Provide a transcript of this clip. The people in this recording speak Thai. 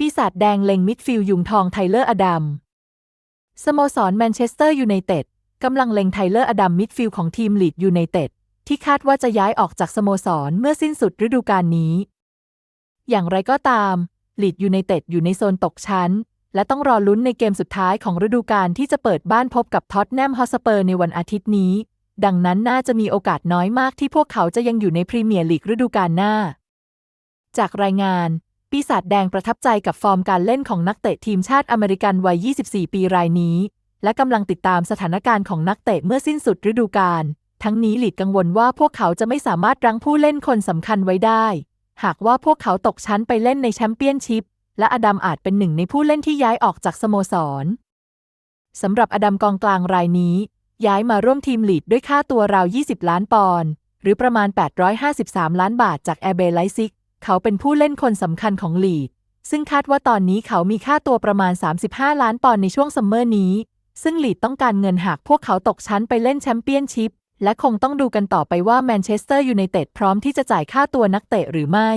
ปีศาจแดงเล็งมิดฟิลยุงทองไทเลอร์อดัม สโมสรแมนเชสเตอร์ยูไนเต็ดกำลังเล็งไทเลอร์อดัมมิดฟิลของทีมลีดยูไนเต็ดที่คาดว่าจะย้ายออกจากสโมสรเมื่อสิ้นสุดฤดูกาลนี้ อย่างไรก็ตามลีดยูไนเต็ดอยู่ในโซนตกชั้น และต้องรอลุ้นในเกมสุดท้ายของฤดูกาลที่จะเปิดบ้านพบกับท็อตแนมฮอสเปอร์ในวันอาทิตย์นี้ ดังนั้นน่าจะมีโอกาสน้อยมากที่พวกเขาจะยังอยู่ในพรีเมียร์ลีกฤดูกาลหน้า จากรายงาน ปีศาจแดงประทับใจกับฟอร์มการเล่นของนักเตะทีมชาติอเมริกันวัย 24 ปีรายนี้ และกำลังติดตามสถานการณ์ของนักเตะเมื่อสิ้นสุดฤดูกาล ทั้งนี้หลีดกังวลว่าพวกเขาจะไม่สามารถรั้งผู้เล่นคนสำคัญไว้ได้ หากว่าพวกเขาตกชั้นไปเล่นในแชมเปี้ยนชิพ และอดัมอาจเป็นหนึ่งในผู้เล่นที่ย้ายออกจากสโมสรสำหรับอดัมกองกลางรายนี้ ย้ายมาร่วมทีมลีดด้วยค่าตัวราว 20 ล้านปอนด์หรือประมาณ 853 ล้านบาทจากแอร์เบไลซิก เขาเป็นผู้เล่นคนสำคัญของลีด ซึ่งคาดว่าตอนนี้เขามีค่าตัวประมาณ 35 ล้านปอนด์ในช่วงซัมเมอร์นี้ ซึ่งลีดต้องการเงินหากพวกเขาตกชั้นไปเล่นแชมเปี้ยนชิพและคงต้องดูกันต่อไปว่าแมนเชสเตอร์ยูไนเต็ดพร้อมที่จะจ่ายค่าตัวนักเตะหรือไม่